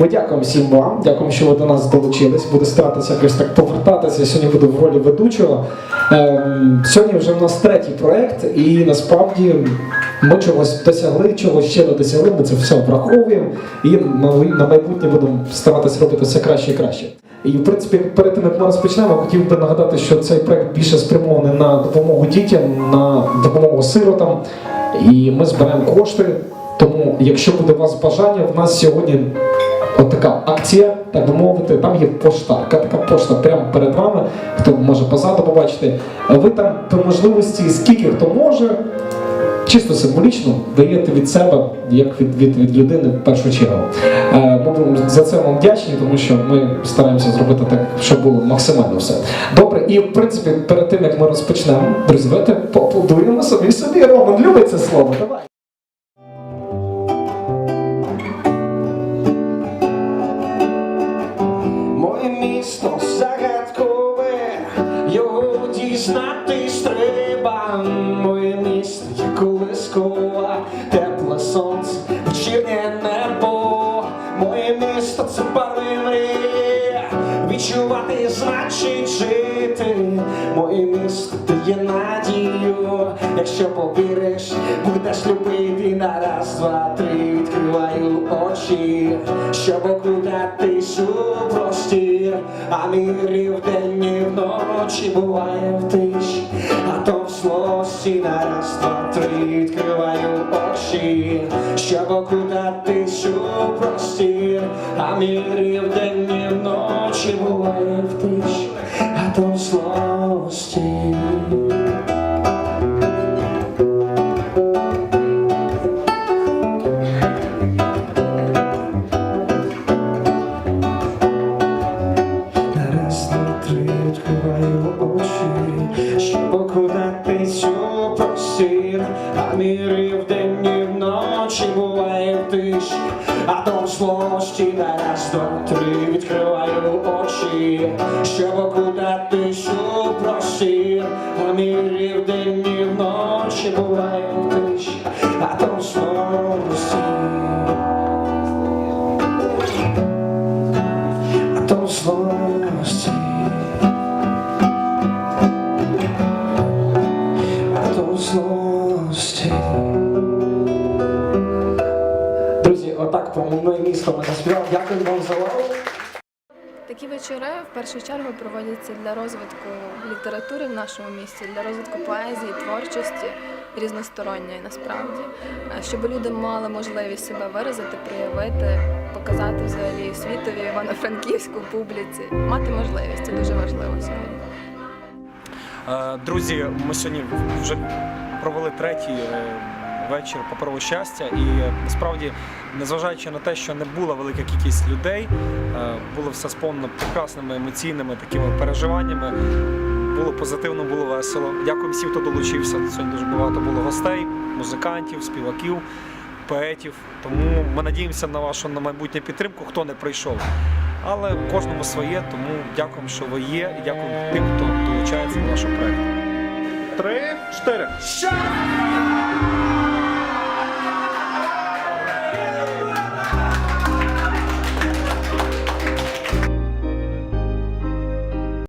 Ми дякуємо всім вам, дякуємо, що ви до нас долучились. Буду старатися якось так повертатися. Сьогодні буду в ролі ведучого. Ем, сьогодні вже в нас третій проект, і насправді ми чогось досягли, чогось ще не досягли. Ми це все враховуємо і на майбутнє будемо старатися робити все краще і краще. І в принципі, перед тим як ми розпочнемо, хотів би нагадати, що цей проект більше спрямований на допомогу дітям, на допомогу сиротам. І ми збираємо кошти. Тому, якщо буде у вас бажання, в нас сьогодні от така акція, так би мовити, там є поштарка, така пошта прямо перед вами. Хто може позаду побачити. Ви там по можливості, скільки хто може, чисто символічно даєте від себе, як від, від, від людини в першу чергу. Е, Ми будемо за це вам вдячні, тому що ми стараємося зробити так, щоб було максимально все. Добре, і в принципі, перед тим як ми розпочнемо, друзі, давайте поаплодуємо собі собі. Роман любить це слово. Давай. Його стриба. Моє місто є колискова, тепле сонце, вечірнє небо. Моє місто це барвини, відчувати значить жити. Моє місто дає надію, якщо повіриш, будеш любити на раз, два, три, відкриваю очі, щоб окутатись у простір, а мірі вдень і вночі буває в тиші, а то в злості на раз, два, три, відкриваю очі, щоб окутатись у простір, а мірі відкриваю очі, щоб окунатись у простір, а мірі вдень і вночі буває в тиші, а то в злості на раз, два, три, відкриваю очі, щоб окунатись у простір, а мірі вдень і вночі буває в тиші, а то в злості. Друзі, отак про моє місто ми заспівали. Дякую вам за увагу. Такі вечори в першу чергу проводяться для розвитку літератури в нашому місті, для розвитку поезії, творчості різносторонньої насправді, Е, щоб люди мали можливість себе виразити, проявити, показати взагалі світові івано-франківську публіці, мати можливість це дуже важливо сьогодні. Е, Друзі, ми сьогодні вже провели третій е, вечір паперового щастя, і насправді, незважаючи на те, що не була велика кількість людей, було все сповнено прекрасними емоційними такими переживаннями. Було позитивно, було весело. Дякую всім, хто долучився. Сьогодні дуже багато було гостей, музикантів, співаків, поетів. Тому ми надіємося на вашу на майбутню підтримку, хто не прийшов. Але кожному своє, тому дякуємо, що ви є, і дякуємо тим, хто долучається до нашого проекту. Три, чотири.